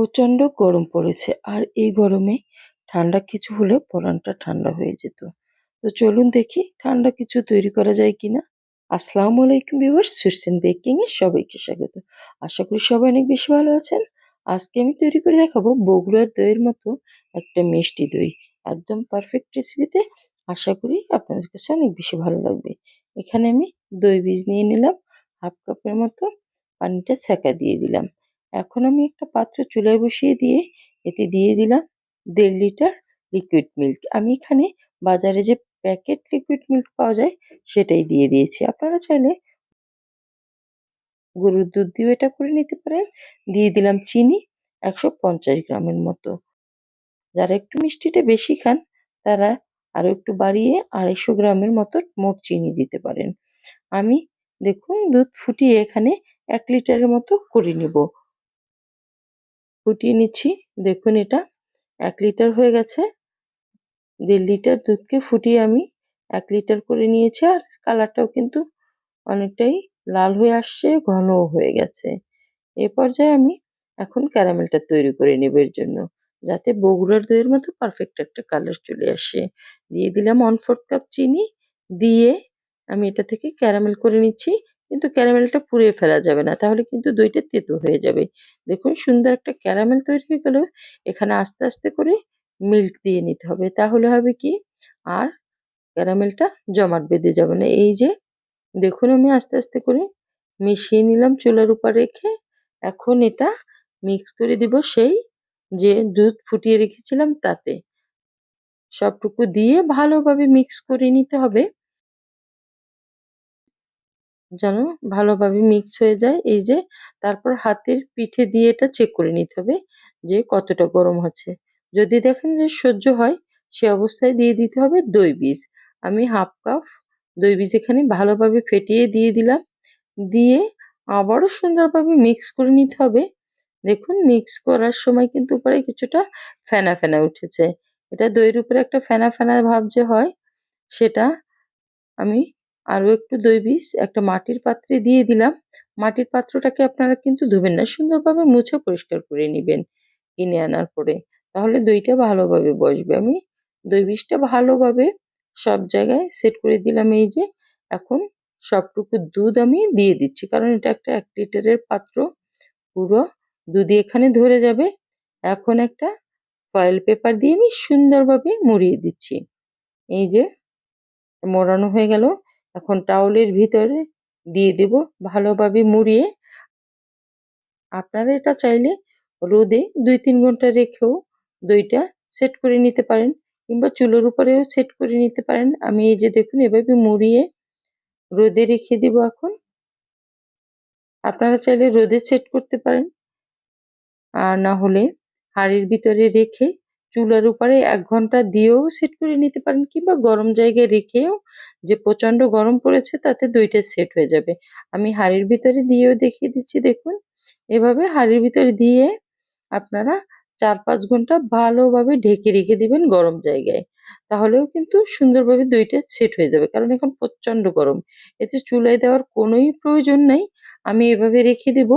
প্রচণ্ড গরম পড়েছে। আর এই গরমে ঠান্ডা কিছু হলে পরানটা ঠান্ডা হয়ে যেত। তো চলুন দেখি ঠান্ডা কিছু তৈরি করা যায় কিনা। আসসালামু আলাইকুম ভিউয়ার্স, সুরসেন বেকিং এ সবাইকে স্বাগত। আশা করি সবাই অনেক বেশি ভালো আছেন। আজকে আমি তৈরি করে দেখাবো বগুড়ার দইয়ের মতো একটা মিষ্টি দই। একদম পারফেক্ট রেসিপিতে আশা করি আপনাদের কাছে অনেক বেশি ভালো লাগবে। এখানে আমি দই বীজ নিয়ে নিলাম, হাফ কাপের মতো পানিটা সেকা দিয়ে দিলাম। এখন আমি একটা পাত্র চুলায় বসিয়ে দিয়ে এতে দিয়ে দিলাম দেড় লিটার লিকুইড মিল্ক আমি এখানে বাজারে যে প্যাকেট লিকুইড মিল্ক পাওয়া যায় সেটাই দিয়ে দিয়েছি। আপনারা চাইলে গরুর দুধ দিয়েও এটা করে নিতে পারেন। দিয়ে দিলাম চিনি একশো পঞ্চাশ গ্রামের মতো। যারা একটু মিষ্টিটা বেশি খান তারা আরও একটু বাড়িয়ে আড়াইশো গ্রামের মতো মোট চিনি দিতে পারেন। আমি দেখুন দুধ ফুটিয়ে এখানে এক লিটারের মতো করে নেব। ফুটিয়ে নিচ্ছি। দেখুন এটা, এক লিটার হয়ে গেছে। দেড় লিটার দুধকে ফুটিয়ে আমি এক লিটার করে নিয়েছি আর কালারটাও কিন্তু অনেকটাই লাল হয়ে আসছে, ঘনও হয়ে গেছে। এ পর্যায়ে আমি এখন ক্যারামেলটা তৈরি করে নেব এর জন্য, যাতে বগুড়ার দইয়ের মতো পারফেক্ট একটা কালার চলে আসে। দিয়ে দিলাম ওয়ান ফোর্থ কাপ চিনি, দিয়ে আমি এটা থেকে ক্যারামেল করে নিচ্ছি। কিন্তু ক্যারামেলটা পুড়িয়ে ফেলা যাবে না। তাহলে কিন্তু দইটা তেতো হয়ে যাবে। দেখুন, সুন্দর একটা ক্যারামেল তৈরি হয়ে গেল। এখানে আস্তে আস্তে করে মিল্ক দিয়ে নিতে হবে। তাহলে হবে কি? আর ক্যারামেলটা জমাট বেঁধে যাবে না। এই যে, দেখুন, আমি আস্তে আস্তে করে মিশিয়ে নিলাম চুলার উপর রেখে। এখন এটা মিক্স করে দিব সেই যে দুধ ফুটিয়ে রেখেছিলাম তাতে। সবটুকু দিয়ে ভালোভাবে মিক্স করে নিতে হবে। যেন ভালোভাবে মিক্স হয়ে যায়। এই যে তারপর হাতের পিঠে দিয়ে এটা চেক করে নিতে হবে যে কতটা গরম হচ্ছে। যদি দেখেন যে সহ্য হয়, সে অবস্থায় দিয়ে দিতে হবে দই বীজ। আমি হাফ কাপ দই বীজ এখানে ভালোভাবে ফেটিয়ে দিয়ে দিলাম। দিয়ে আবারও সুন্দরভাবে মিক্স করে নিতে হবে। দেখুন মিক্স করার সময় কিন্তু উপরে কিছুটা ফেনা ফেনা উঠেছে। এটা দইয়ের উপরে একটা ফেনা ফেনা ভাব যে হয়, সেটা আমি আরও একটু দই বীজ, একটা মাটির পাত্রে দিয়ে দিলাম। মাটির পাত্রটাকে আপনারা কিন্তু ধুবেন না, সুন্দরভাবে মুছে পরিষ্কার করে নেবেন কিনে আনার পরে। তাহলে দইটা ভালোভাবে বসবে। আমি দই বীজটা ভালোভাবে সব জায়গায় সেট করে দিলাম এই যে। এখন সবটুকু দুধ আমি দিয়ে দিচ্ছি, কারণ এটা একটা এক লিটারের পাত্র। পুরো দুধই এখানে ধরে যাবে। এখন একটা ফয়েল পেপার দিয়ে আমি সুন্দরভাবে মুড়িয়ে দিচ্ছি। এই যে মোড়ানো হয়ে গেল। এখন টাওয়ালের ভিতরে দিয়ে দেব ভালোভাবে মুড়িয়ে। আপনারা এটা চাইলে রোদে দুই তিন ঘণ্টা রেখেও দইটা সেট করে নিতে পারেন কিংবা চুলোর উপরেও সেট করে নিতে পারেন। আমি এই যে দেখুন, এভাবে মুড়িয়ে রোদে রেখে দিব এখন। আপনারা চাইলে রোদে সেট করতে পারেন। আর না হলে হাঁড়ির ভিতরে রেখে চুলার উপরে এক ঘণ্টা দিয়েও সেট করে নিতে পারেন কিংবা গরম জায়গায় রেখেও যে প্রচণ্ড গরম পড়েছে তাতে দইটা সেট হয়ে যাবে। আমি হাঁড়ির ভিতরে দিয়েও দেখিয়ে দিচ্ছি, দেখুন। এভাবে হাঁড়ির ভিতরে দিয়ে আপনারা চার পাঁচ ঘণ্টা ভালোভাবে ঢেকে রেখে দিবেন গরম জায়গায়। তাহলেও কিন্তু সুন্দরভাবে দইটা সেট হয়ে যাবে, কারণ এখন প্রচণ্ড গরম। এতে চুলায় দেওয়ার কোনোই প্রয়োজন নাই। আমি এভাবে রেখে দেব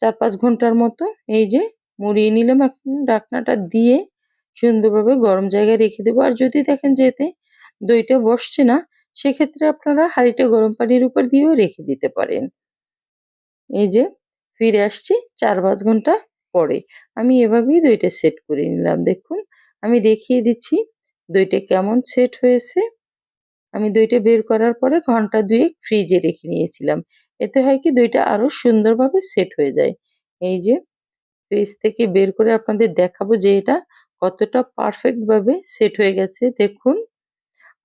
চার পাঁচ ঘণ্টার মতো। এই যে মুড়িয়ে নিলাম এখন ডাকনাটা দিয়ে সুন্দরভাবে গরম জায়গায় রেখে দেবো। আর যদি দেখেন যে এতে দইটা বসছে না, সেক্ষেত্রে আপনারা হাঁড়িটা গরম পানির উপর দিয়েও রেখে দিতে পারেন। এই যে ফিরে আসছি চার পাঁচ ঘণ্টা পরে। আমি এভাবেই দইটা সেট করে নিলাম। দেখুন, আমি দেখিয়ে দিচ্ছি দইটা কেমন সেট হয়েছে। আমি দইটা বের করার পরে ঘণ্টা দুয়েক ফ্রিজে রেখে নিয়েছিলাম। এতে হয় কি দইটা আরও সুন্দরভাবে সেট হয়ে যায়। এই যে ফ্রিজ থেকে বের করে আপনাদের দেখাবো যে এটা কতটা পারফেক্টভাবে সেট হয়ে গেছে। দেখুন,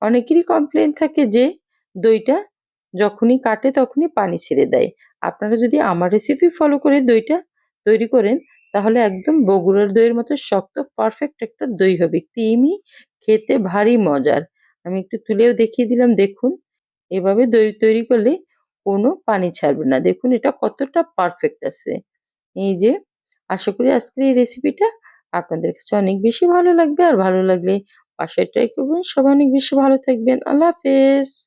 অনেকেরই কমপ্লেন থাকে যে দইটা যখনই কাটে তখনই পানি ছেড়ে দেয়। আপনারা যদি আমার রেসিপি ফলো করে দইটা তৈরি করেন, তাহলে একদম বগুড়ার দইয়ের মতো শক্ত পারফেক্ট একটা দই হবে। ক্রিমি খেতে ভারী মজার। আমি একটু তুলেও দেখিয়ে দিলাম, দেখুন। এভাবে দই তৈরি করলে কোনো পানি ছাড়বে না। দেখুন, এটা কতটা পারফেক্ট আছে। এই যে আশা করি আজকের এই রেসিপিটা আপনাদের কাছে অনেক বেশি ভালো লাগবে। আর ভালো লাগলে বাসায় ট্রাই করবেন। সবাই অনেক বেশি ভালো থাকবেন। আল্লাহ হাফেজ।